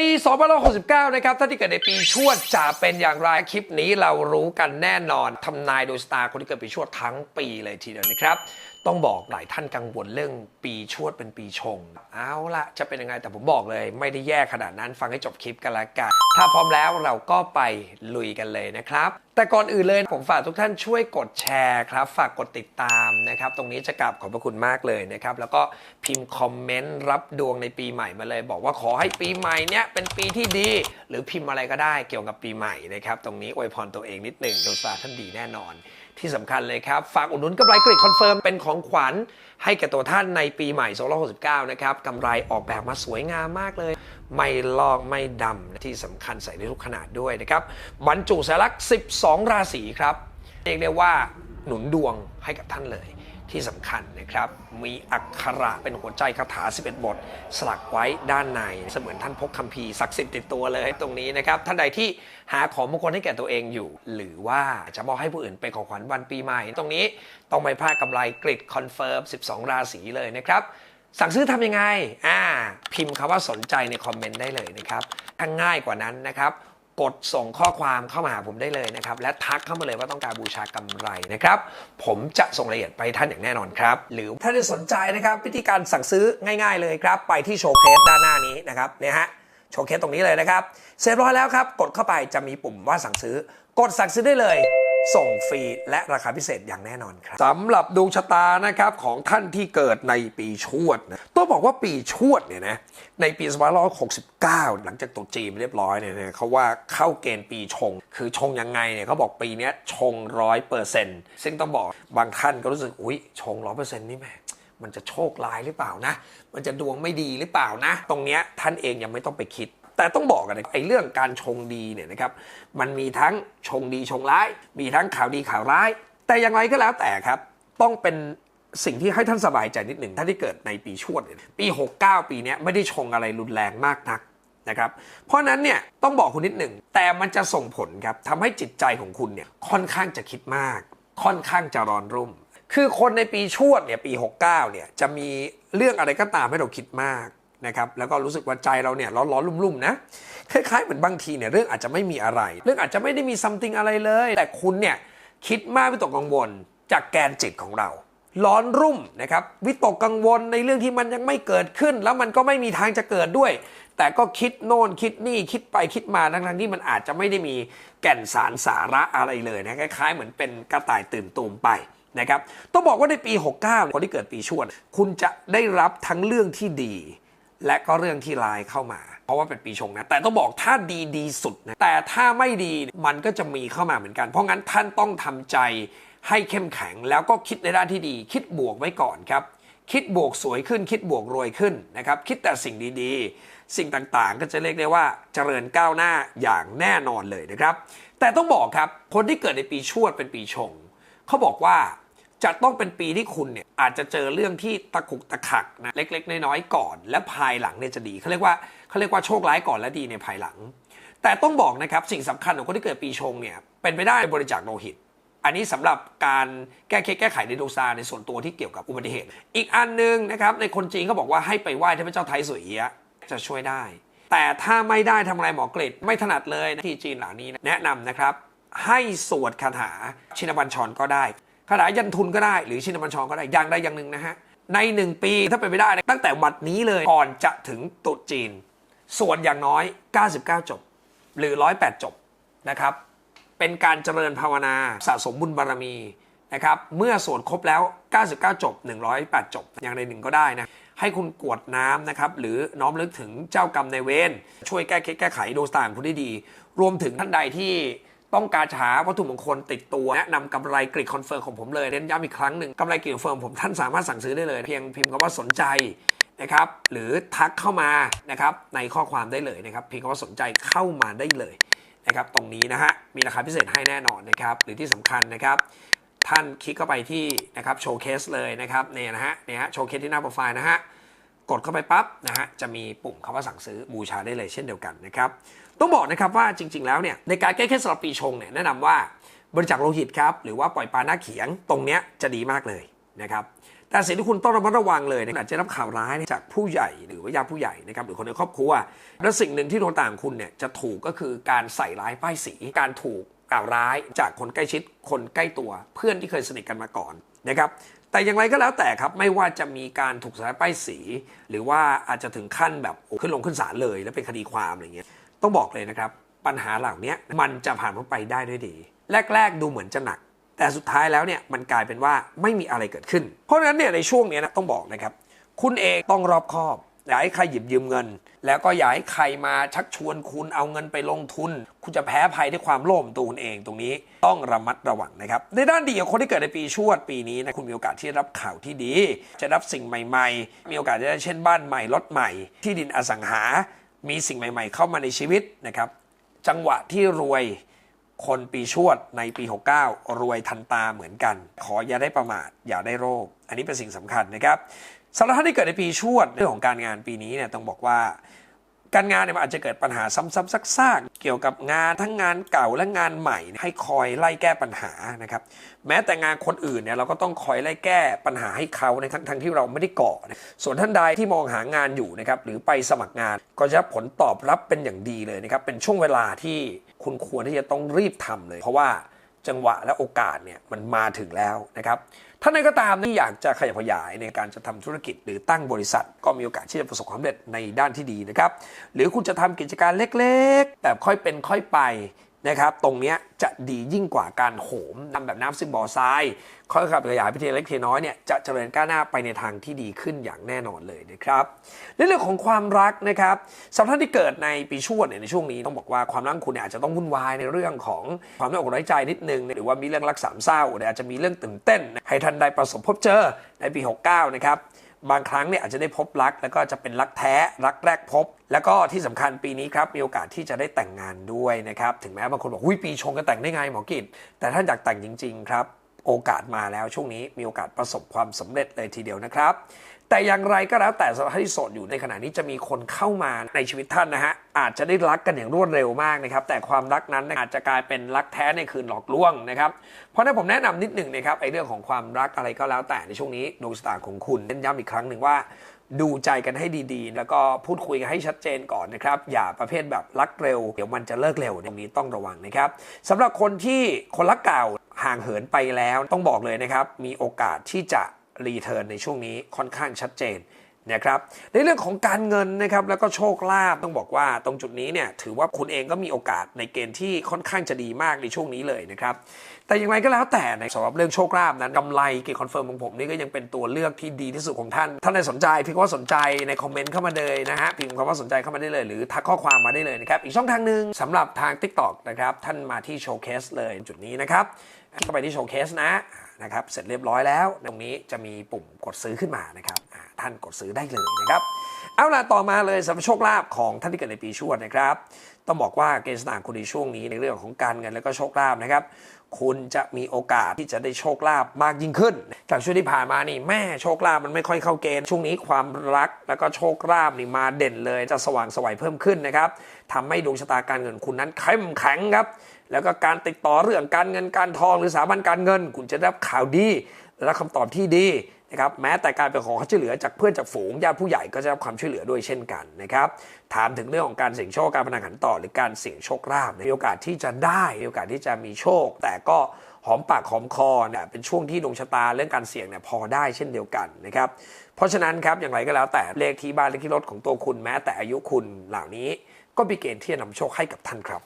ปี2569 นะครับ ถ้าที่เกิดในปีชวดจะเป็นอย่างไร คลิปนี้เรารู้กันแน่นอน ทำนายโดยสตาร์คนที่เกิดปีชวดทั้งปีเลยทีเดียวนะครับ ต้องบอกหลายท่านกังวลเรื่องปีชวดเป็นปีชง เอาละจะเป็นยังไง แต่ผมบอกเลย ไม่ได้แย่ขนาดนั้น ฟังให้จบคลิปกันละกัน ถ้าพร้อมแล้วเราก็ไปลุยกันเลยนะครับ แต่ก่อนอื่นเลย ผมฝากทุกท่านช่วยกดแชร์ครับ ฝากกดติดตามนะครับ ตรงนี้จะกราบขอบพระคุณมากเลยนะครับ แล้วก็พิมพ์คอมเมนต์รับดวงในปีใหม่มาเลย บอกว่าขอให้ปีใหม่เนี้ยเป็นปีที่ดี หรือพิมพ์อะไรก็ได้เกี่ยวกับปีใหม่นะครับ ตรงนี้อวยพรตัวเองนิดหนึ่งดวงชะตาท่านดีแน่นอน ที่สำคัญเลยครับ ฝากอุดหนุนกำไรกริดคอนเฟิร์มเป็นของขวัญให้แก่ตัวท่านในปีใหม่ 2569 นะครับกำไรออกแบบมาสวยงามมากเลย ไม่ลอกไม่ดำที่สำคัญใส่ได้ทุกขนาดด้วยนะครับบรรจุสารักษ์12 ราศีครับเรียกได้ว่าหนุนดวงให้กับท่านเลยที่สำคัญนะครับ มีอักขระเป็นหัวใจคาถา 11 บท สลักไว้ด้านในเสมือนท่านพกคัมภีร์ศักดิ์สิทธิ์ติดตัวเลยตรงนี้นะครับ ท่านใดที่หาของมงคลให้แก่ตัวเองอยู่ หรือว่าจะมอบให้ผู้อื่นเป็นของขวัญวันปีใหม่ ตรงนี้ต้องไม่พลาดกำไรกริดคอนเฟิร์ม 12 ราศีเลยนะครับ สั่งซื้อทำยังไง อ่า พิมพ์คำว่าสนใจในคอมเมนต์ได้เลยนะครับถ้าง่ายกว่านั้นนะครับกดส่งข้อความเข้ามาหาผมได้เลยนะครับ และทักเข้ามาเลยว่าต้องการบูชากำไรนะครับ ผมจะส่งรายละเอียดไปท่านอย่างแน่นอนครับ หรือถ้าได้สนใจนะครับ วิธีการสั่งซื้อง่าย ๆ เลยครับ ไปที่โชว์เคสด้านหน้านี้นะครับเนี่ยฮะโชว์เคสตรงนี้เลยนะครับ เสร็จร้อยแล้วครับ กดเข้าไปจะมีปุ่มว่าสั่งซื้อ กดสั่งซื้อได้เลย ส่งฟรีและราคาพิเศษอย่างแน่นอนครับสำหรับดวงชะตานะครับของท่านที่เกิดในปีชวดนะต้องบอกว่าปีชวดเนี่ยนะในปี2569 หลังจากตุจีนเรียบร้อยเนี่ยเขาว่าเข้าเกณฑ์ปีชง คือชงยังไงเนี่ยเขาบอกปีนี้ชงร้อยเปอร์เซ็นต์ซึ่งต้องบอกบางท่านก็รู้สึกอุ้ยชงร้อยเปอร์เซ็นต์นี่แหมมันจะโชคร้ายหรือเปล่านะ มันจะดวงไม่ดีหรือเปล่านะ ตรงเนี้ยท่านเองยังไม่ต้องไปคิด แต่ต้องบอกกันนะไอ้เรื่องการชงดีเนี่ยนะครับมันมีทั้งชงดีชงร้าย มีทั้งข่าวดีข่าวร้าย แต่อย่างไรก็แล้วแต่ครับ ต้องเป็นสิ่งที่ให้ท่านสบายใจนิดหนึ่งท่านที่เกิดในปีชวดปี 69 ปีนี้ไม่ได้ชงอะไรรุนแรงมากนักนะครับ เพราะฉะนั้นเนี่ยต้องบอกคุณนิดหนึ่ง แต่มันจะส่งผลครับทำให้จิตใจของคุณเนี่ยค่อนข้างจะคิดมาก ค่อนข้างจะร้อนรุ่ม คือคนในปีชวดเนี่ยปี 69 เนี่ยจะมีเรื่องอะไรก็ตามให้เราคิดมาก นะครับแล้วก็รู้สึกว่าใจเราเนี่ยร้อนร้อนรุ่มๆนะคล้ายๆเหมือนบางทีเนี่ยเรื่องอาจจะไม่มีอะไร เรื่องอาจจะไม่ได้มี something อะไรเลย แต่คุณเนี่ยคิดมากวิตกกังวลจากแกนจิตของเรา ร้อนรุ่มนะครับวิตกกังวลในเรื่องที่มันยังไม่เกิดขึ้น แล้วมันก็ไม่มีทางจะเกิดด้วย แต่ก็คิดโน่นคิดนี่คิดไปคิดมาทั้งๆที่มันอาจจะไม่ได้มีแก่นสารสาระอะไรเลยนะคล้ายๆ เหมือนเป็นกระต่ายตื่นตูมไปนะครับต้องบอกว่าในปี 69คนที่เกิดปีชวดคุณจะได้รับทั้งเรื่องที่ดี และก็เรื่องที่ร้ายเข้ามา เพราะว่าเป็นปีชงนะ แต่ต้องบอกถ้าดีดีสุดนะ แต่ถ้าไม่ดีมันก็จะมีเข้ามาเหมือนกัน เพราะงั้นท่านต้องทำใจให้เข้มแข็งแล้วก็คิดในด้านที่ดี คิดบวกไว้ก่อนครับ คิดบวกสวยขึ้น คิดบวกรวยขึ้นนะครับ คิดแต่สิ่งดีๆ สิ่งต่างๆ ก็จะเรียกได้ว่าเจริญก้าวหน้าอย่างแน่นอนเลยนะครับ แต่ต้องบอกครับ คนที่เกิดในปีชวดเป็นปีชง เขาบอกว่า จะต้องเป็นปีที่คุณเนี่ยอาจจะเจอเรื่องที่ตะขุกตะขักนะเล็ก ๆ น้อยๆก่อน และภายหลังเนี่ยจะดีเขาเรียกว่าเขาเรียกว่าโชคร้ายก่อนและดีในภายหลัง แต่ต้องบอกนะครับสิ่งสำคัญของคนที่เกิดปีชงเนี่ยเป็นไปได้บริจาคโลหิต อันนี้สำหรับการแก้เคล็ดแก้ไขในดวงตาในส่วนตัวที่เกี่ยวกับอุบัติเหตุ อีกอันหนึงนะครับในคนจีนเขาบอกว่าให้ไปไหว้เทพเจ้าไทยสวยเอียะจะช่วยได้ แต่ถ้าไม่ได้ทำอะไรหมอกฤษไม่ถนัดเลยนะที่จีนเหล่านี้นะแนะนำนะครับให้สวดคาถาชินบัญชรก็ได้ คาถายันทุนก็ได้หรือชินบัญชรก็ได้อย่างใดอย่างหนึ่งนะฮะในหนึ่งปีถ้าเป็นไปได้ตั้งแต่วันนี้เลยก่อนจะถึงตรุษจีน ส่วนอย่างน้อย 99 จบ หรือ 108 จบนะครับ เป็นการเจริญภาวนาสะสมบุญบารมีนะครับเมื่อสวดครบแล้ว 99 จบ 108 จบ อย่างใดหนึ่งก็ได้นะ ให้คุณกวดน้ำนะครับ หรือน้อมลึกถึงเจ้ากรรมในเวรช่วยแก้เคล็ดแก้ไขดวงชะตาของคุณได้ดี รวมถึงท่านใดที่ ต้องการหาวัตถุมงคลติดตัวแนะนำกำไรกริดคอนเฟิร์มของผมเลยเน้นย้ำอีกครั้งหนึ่งกำไรกริดคอนเฟิร์มผมท่านสามารถสั่งซื้อได้เลย เพียงพิมพ์คำว่าสนใจนะครับหรือทักเข้ามานะครับในข้อความได้เลยนะครับเพียงคำว่าสนใจเข้ามาได้เลยนะครับตรงนี้นะฮะมีราคาพิเศษให้แน่นอนนะครับหรือที่สำคัญนะครับท่านคลิกเข้าไปที่นะครับโชว์เคสเลยนะครับเนี่ยนะฮะเนี่ยฮะโชว์เคสที่หน้าโปรไฟล์นะฮะกดเข้าไปปั๊บนะฮะจะมีปุ่มคำว่าสั่งซื้อบูชาได้เลยเช่นเดียวกันนะครับ ต้องบอกนะครับว่าจริง ๆ แล้วเนี่ยในการแก้เคล็ดสำหรับปีชงเนี่ยแนะนำว่าบริจาคโลหิตครับหรือว่าปล่อยปลาหน้าเขียงตรงเนี้ยจะดีมากเลยนะครับแต่สิ่งที่คุณต้องระมัดระวังเลยนะอาจจะรับข่าวร้ายจากผู้ใหญ่หรือว่าญาติผู้ใหญ่นะครับหรือคนในครอบครัว และสิ่งหนึ่งที่ดวงต่างคุณเนี่ยจะถูกก็คือการใส่ร้ายป้ายสีการถูกกล่าวร้ายจากคนใกล้ชิดคนใกล้ตัว เพื่อนที่เคยสนิทกันมาก่อนนะครับแต่อย่างไรก็แล้วแต่ครับไม่ว่าจะมีการถูกใส่ป้ายสี หรือว่าอาจจะถึงขั้นแบบขึ้นลงขึ้นศาลเลย แล้วเป็นคดีความอะไรเงี้ย ต้องบอกเลยนะครับ ปัญหาเหล่านี้มันจะผ่านพ้นไปได้ด้วยดี แรก ๆ ดูเหมือนจะหนัก แต่สุดท้ายแล้วเนี่ยมันกลายเป็นว่าไม่มีอะไรเกิดขึ้น เพราะฉะนั้นเนี่ยในช่วงนี้นะต้องบอกนะครับ คุณเองต้องรอบคอบอย่าให้ใครหยิบยืมเงิน แล้วก็อย่าให้ใครมาชักชวนคุณเอาเงินไปลงทุน คุณจะแพ้ภัยด้วยความโลภตัวคุณเองตรงนี้ต้องระมัดระวังนะครับในด้านดีของคนที่เกิดในปีชวดปีนี้นะคุณมีโอกาสที่จะรับข่าวที่ดี จะรับสิ่งใหม่ ๆ มีโอกาสจะได้เช่นบ้านใหม่รถใหม่ ที่ดินอสังหา มีสิ่งใหม่ ๆ เข้ามาในชีวิตนะครับ จังหวะที่รวยคนปีชวดในปี 69 รวยทันตาเหมือนกัน ขออย่าได้ประมาทอย่าได้โรค อันนี้เป็นสิ่งสำคัญนะครับสำหรับท่านที่เกิดในปีชวดเรื่องของการงานปีนี้เนี่ยต้องบอกว่า การงานเนี่ยมันอาจจะเกิดปัญหาซ้ำๆซากๆเกี่ยวกับงานทั้งงานเก่าและงานใหม่ ให้คอยไล่แก้ปัญหานะครับแม้แต่งานคนอื่นเนี่ยเราก็ต้องคอยไล่แก้ปัญหาให้เขาในทั้งทั้งที่เราไม่ได้ก่อนะส่วนท่านใดที่มองหางานอยู่นะครับหรือไปสมัครงานก็จะผลตอบรับเป็นอย่างดีเลยนะครับเป็นช่วงเวลาที่คุณควรที่จะต้องรีบทำเลย เพราะว่า จังหวะและโอกาสเนี่ยมันมาถึงแล้วนะครับท่านใดก็ตามที่อยากจะขยับขยายในการจะทำธุรกิจหรือตั้งบริษัท ก็มีโอกาสที่จะประสบความสำเร็จในด้านที่ดีนะครับ หรือคุณจะทำกิจการเล็กๆ แบบค่อยเป็นค่อยไป นะครับตรงนี้จะดียิ่งกว่าการโหมทำแบบน้ำซึมบ่อทรายค่อยๆขยายไปทีเล็กทีน้อยเนี่ยจะเจริญก้าวหน้าไปในทางที่ดีขึ้นอย่างแน่นอนเลยนะครับในเรื่องของความรักนะครับสำหรับท่านที่เกิดในปีชวดเนี่ยในช่วงนี้ต้องบอกว่าความรักคุณเนี่ยอาจจะต้องวุ่นวายในเรื่องของความไม่อกไร้ใจนิดนึงหรือว่ามีเรื่องรักสามเศร้าหรืออาจจะมีเรื่องตื่นเต้นให้ท่านได้ประสบพบเจอในปี 69 นะครับ บางครั้งเนี่ยอาจจะได้พบรัก แล้วก็จะเป็นรักแท้รักแรกพบ แล้วก็ที่สำคัญปีนี้ครับมีโอกาสที่จะได้แต่งงานด้วยนะครับถึงแม้บางคนบอกหุ้ยปีชงกันแต่งได้ไงหมอกิจแต่ถ้าอยากแต่งจริง ๆ ครับ โอกาสมาแล้วช่วงนี้มีโอกาสประสบความสำเร็จเลยทีเดียวนะครับ แต่อย่างไรก็แล้วแต่สำหรับท่านที่โสดอยู่ในขณะนี้จะมีคนเข้ามาในชีวิตท่านนะฮะอาจจะได้รักกันอย่างรวดเร็วมากนะครับแต่ความรักนั้นอาจจะกลายเป็นรักแท้ในคืนหลอกลวงนะครับเพราะนั้นผมแนะนำนิดหนึ่งนะครับไอ้เรื่องของความรักอะไรก็แล้วแต่ในช่วงนี้ดวงชะตาของคุณเน้นย้ำอีกครั้งหนึ่งว่าดูใจกันให้ดีๆ แล้วก็พูดคุยกันให้ชัดเจนก่อนนะครับ อย่าประเภทแบบรักเร็ว เดี๋ยวมันจะเลิกเร็วตรงนี้ต้องระวังนะครับสำหรับคนที่คนรักเก่าห่างเหินไปแล้วต้องบอกเลยนะครับ มีโอกาสที่จะ รีเทิร์นในช่วงนี้ค่อนข้างชัดเจนนะครับในเรื่องของการเงินนะครับแล้วก็โชคลาภต้องบอกว่าตรงจุดนี้เนี่ยถือว่าคุณเองก็มีโอกาสในเกณฑ์ที่ค่อนข้างจะดีมากในช่วงนี้เลยนะครับแต่อย่างไรก็แล้วแต่ในสำหรับเรื่องโชคลาภนั้นกำไรเกียร์คอนเฟิร์มของผมนี่ก็ยังเป็นตัวเลือกที่ดีที่สุดของท่านท่านใดสนใจพิมพ์ว่าสนใจในคอมเมนต์เข้ามาเลยนะฮะพิมพ์คำว่าสนใจเข้ามาได้เลย หรือทักข้อความมาได้เลยนะครับอีกช่องทางหนึ่งสำหรับทาง TikTok นะครับท่านมาที่โชว์เคสเลยจุดนี้นะครับเข้าไปที่โชว์เคสนะ นะครับ เสร็จเรียบร้อยแล้ว ตรงนี้จะมีปุ่มกดซื้อขึ้นมานะครับท่านกดซื้อได้เลยนะครับ เอาล่ะต่อมาเลยสำหรับโชคลาภของท่านที่เกิดในปีชวดนะครับ ต้องบอกว่าเกณฑ์สตางค์คุณในช่วงนี้ในเรื่องของการเงินแล้วก็โชคลาภนะครับ คุณจะมีโอกาสที่จะได้โชคลาภมากยิ่งขึ้น จากช่วงที่ผ่านมานี่แม่โชคลาภมันไม่ค่อยเข้าเกณฑ์ช่วงนี้ความรักแล้วก็โชคลาภนี่มาเด่นเลย จะสว่างสวัยเพิ่มขึ้นนะครับทำให้ดวงชะตาการเงินคุณนั้นเข้มแข็งครับแล้วก็การติดต่อเรื่องการเงินการทองหรือสถาบันการเงิน คุณจะได้ข่าวดีและคำตอบที่ดี นะครับแม้แต่การไปขอความช่วยเหลือจากเพื่อนจากฝูงญาติผู้ใหญ่ก็จะรับความช่วยเหลือด้วยเช่นกันนะครับถามถึงเรื่องของการเสี่ยงโชคการพนันขันต่อหรือการเสี่ยงโชคลาภมีโอกาสที่จะได้มีโอกาสที่จะมีโชค แต่ก็หอมปากหอมคอเนี่ยเป็นช่วงที่ดวงชะตาเรื่องการเสี่ยงเนี่ยพอได้เช่นเดียวกันนะครับเพราะฉะนั้นครับอย่างไรก็แล้วแต่เลขที่บ้านเลขที่รถของตัวคุณแม้แต่อายุคุณเหล่านี้ ก็มีเกณฑ์ที่จะนำโชคให้กับท่านครับ